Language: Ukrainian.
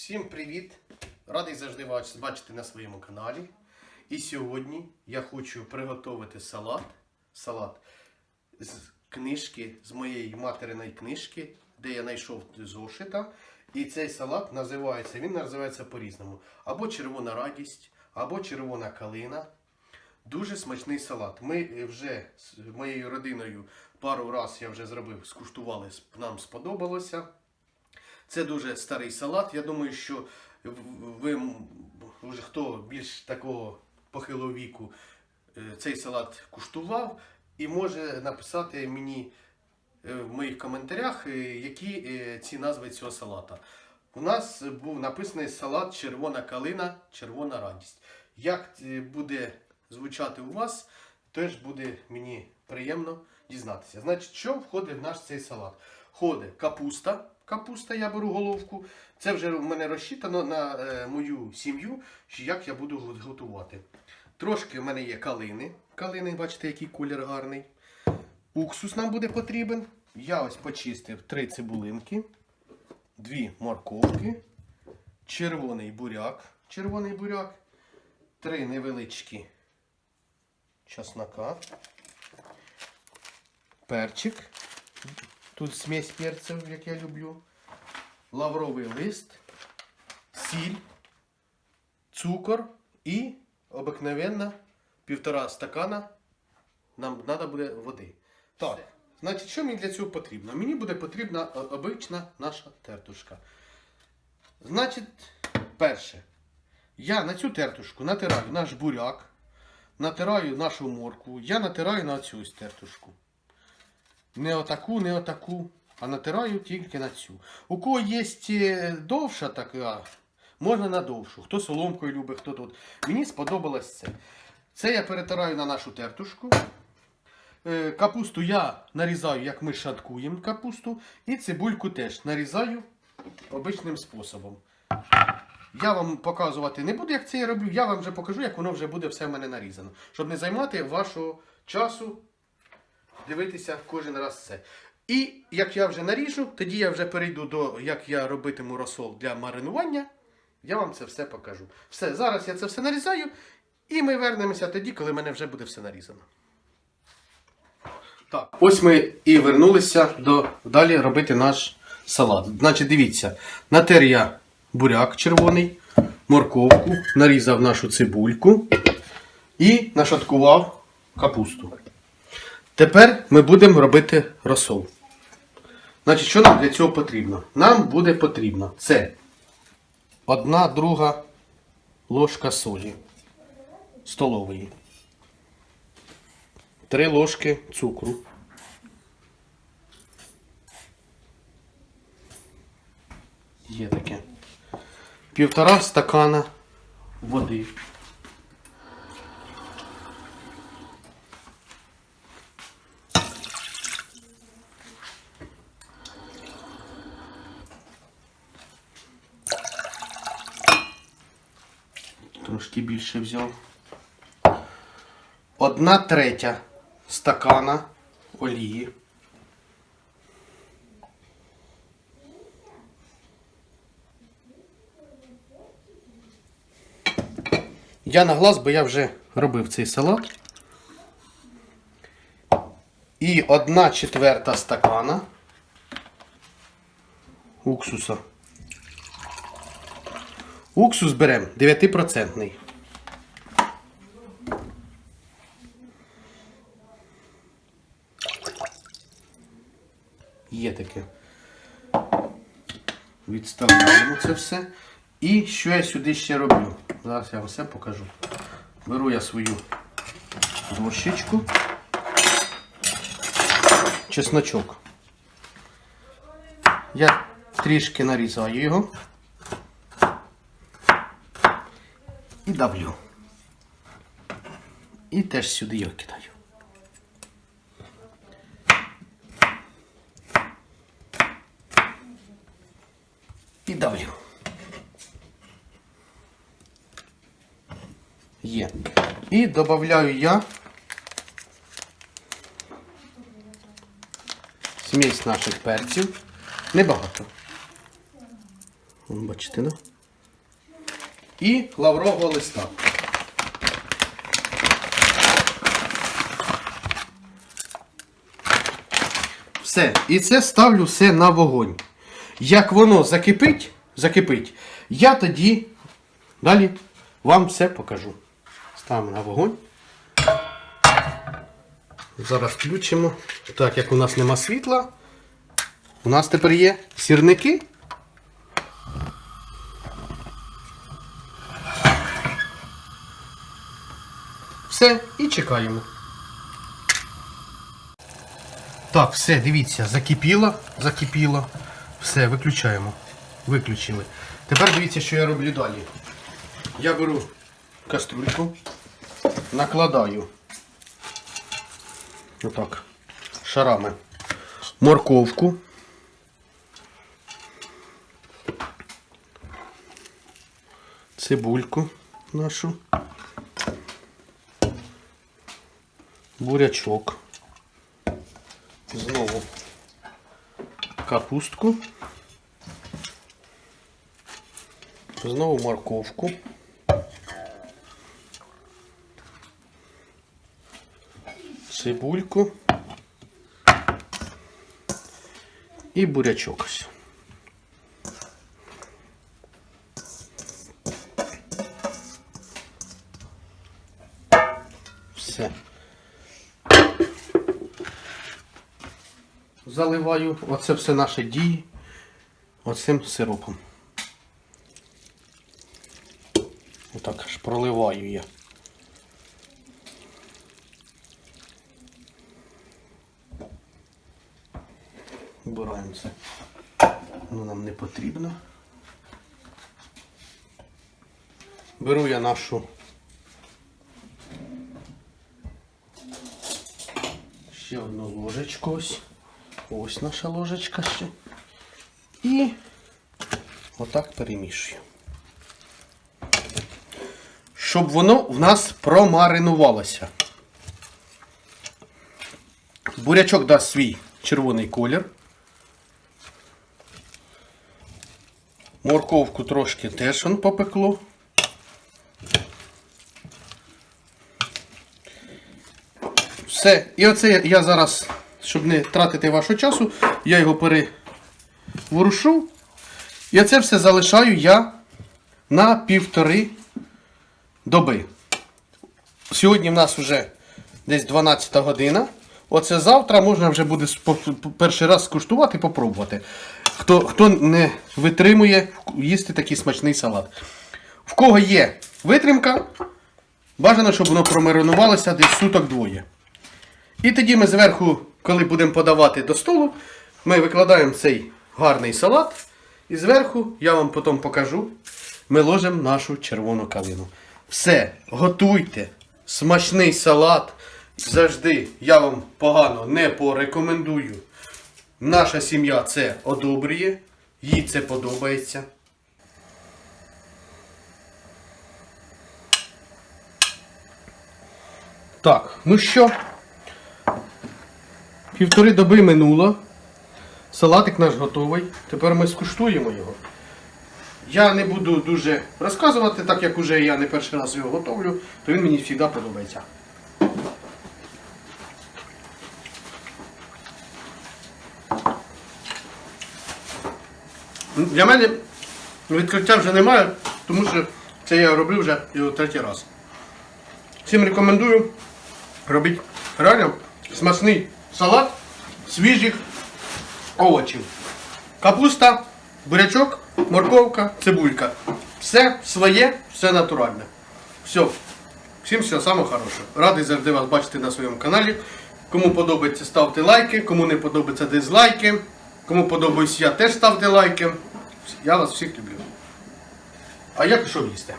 Всім привіт! Радий завжди вас бачити на своєму каналі. І сьогодні я хочу приготувати салат. Салат з книжки, з моєї материної книжки, де я знайшов зошита. І цей салат називається, він називається по-різному. Або червона радість, або червона калина. Дуже смачний салат. Ми вже з моєю родиною пару разів я вже зробив, скуштували, нам сподобалося. Це дуже старий салат. Я думаю, що ви вже хто більш такого похилого віку е, цей салат куштував і може написати мені е, в моїх коментарях, е, які ці назви цього салата. У нас був написаний салат Червона калина, червона радість. Як буде звучати у вас, теж буде мені приємно дізнатися. Значить, що входить в наш цей салат? Входить капуста. Капуста я беру головку. Це вже в мене розчитано на е, мою сім'ю, як я буду готувати. Трошки в мене є калини. Калини, бачите, який колір гарний. Уксус нам буде потрібен. Я ось почистив три цибулинки, дві морковки, червоний буряк, червоний буряк, три невеличкі чеснока, перчик. Тут смесь перців, як я люблю. Лавровий лист, сіль, цукор і обикновенна півтора стакана нам треба буде води. Так, значить, що мені для цього потрібно? Мені буде потрібна обична наша тертушка. Значить, перше, я на цю тертушку натираю наш буряк, натираю нашу моркву, я натираю на цю тертушку. Не отаку, не отаку, а натираю тільки на цю. У кого є е, довша така, можна на довшу. Хто соломкою любить, хто тут. Мені сподобалось це. Це я перетираю на нашу тертушку. Е, Капусту я нарізаю, як ми шаткуємо капусту. І цибульку теж нарізаю обичним способом. Я вам показувати не буду, як це я роблю. Я вам вже покажу, як воно вже буде все в мене нарізано. Щоб не займати вашого часу дивитися кожен раз це. І як я вже наріжу, тоді я вже перейду до як я робитиму розсол для маринування. Я вам це все покажу. Все, зараз я це все нарізаю, і ми вернемося тоді, коли в мене вже буде все нарізано. Так, ось ми і вернулися до далі робити наш салат. Значить, дивіться, натер я буряк червоний, морковку, нарізав нашу цибульку і нашаткував капусту. Тепер ми будемо робити розсол. Значить, що нам для цього потрібно? Нам буде потрібно це одна друга ложка солі столової. Три ложки цукру. Є таке. Півтора стакана води. Трошки більше взяв. Одна третя стакана олії. Я на глаз, бо я вже робив цей салат. І одна четверта стакана уксуса. Уксус беремо 9%. Є таке. Відставляємо це все. І що я сюди ще роблю? Зараз я вам все покажу. Беру я свою дощечку. Чесночок. Я трішки нарізаю його. І давлю. І теж сюди його кидаю. І давлю. Є. І додаю я смесь наших перців. Небагато. Бачите, да? І лаврового листа. Все. І це ставлю все на вогонь. Як воно закипить, закипить, я тоді далі вам все покажу. Ставимо на вогонь. Зараз включимо. Так, як у нас нема світла, у нас тепер є сірники. Все, і чекаємо. Так, все, дивіться, закипіло, закипіло. Все, виключаємо. Виключили. Тепер дивіться, що я роблю далі. Я беру каструльку, накладаю отак, шарами морковку. Цибульку нашу. Бурячок. Знову капустку. Знову морковку. Цибульку. І бурячок. Все. Заливаю оце все наше дії оцим сиропом. Отак аж проливаю я. Убираємо це. Воно нам не потрібно. Беру я нашу ще одну ложечку ось. Ось наша ложечка ще. І отак перемішую. Щоб воно в нас промаринувалося. Бурячок дасть свій червоний колір. Морковку трошки теж он попекло. Все. І оце я зараз, щоб не тратити вашого часу, я його переворушу. І оце все залишаю я на півтори доби. Сьогодні в нас вже десь 12 година. Оце завтра можна вже буде перший раз скуштувати і попробувати. Хто, хто не витримує їсти такий смачний салат. В кого є витримка, бажано, щоб воно промаринувалося десь суток двоє. І тоді ми зверху, коли будемо подавати до столу, ми викладаємо цей гарний салат. І зверху я вам потім покажу. Ми ложимо нашу червону калину. Все, готуйте. Смачний салат. Завжди я вам погано не порекомендую. Наша сім'я це одобрює, їй це подобається. Так, ну що? Півтори доби минуло. Салатик наш готовий. Тепер ми скуштуємо його. Я не буду дуже розказувати, так як уже я не перший раз його готовлю, то він мені завжди подобається. Для мене відкриття вже немає, тому що це я роблю вже третій раз. Всім рекомендую робити реально смачний салат свіжих овочів. Капуста, бурячок, морковка, цибулька. Все своє, все натуральне. Все. Всім всього самого хорошого. Радий завжди вас бачити на своєму каналі. Кому подобається, ставте лайки, кому не подобається дизлайки. Кому подобається я теж ставте лайки. Я вас всіх люблю. А я пішов їсти.